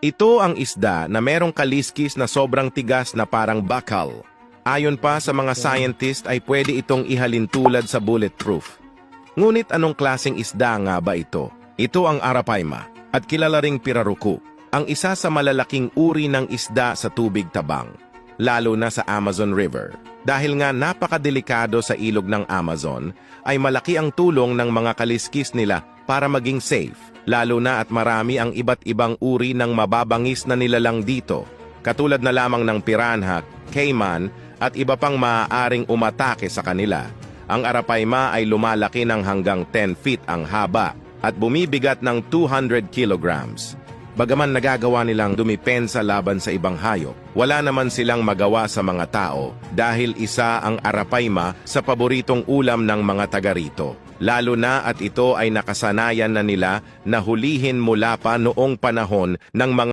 Ito ang isda na merong kaliskis na sobrang tigas na parang bakal. Ayon pa sa mga scientist ay pwede itong ihalin tulad sa bulletproof. Ngunit anong klaseng isda nga ba ito? Ito ang arapaima at kilala ring piraruku, ang isa sa malalaking uri ng isda sa tubig tabang, lalo na sa Amazon River. Dahil nga napakadelikado sa ilog ng Amazon, ay malaki ang tulong ng mga kaliskis nila para maging safe, lalo na at marami ang iba't ibang uri ng mababangis na nilalang dito, katulad na lamang ng piranha, cayman, at iba pang maaaring umatake sa kanila. Ang arapaima ay lumalaki ng hanggang 10 feet ang haba at bumibigat ng 200 kilograms. Bagaman nagagawa nilang dumipensa laban sa ibang hayop, wala naman silang magawa sa mga tao dahil isa ang arapaima sa paboritong ulam ng mga taga rito. Lalo na at ito ay nakasanayan na nila na hulihin mula pa noong panahon ng mga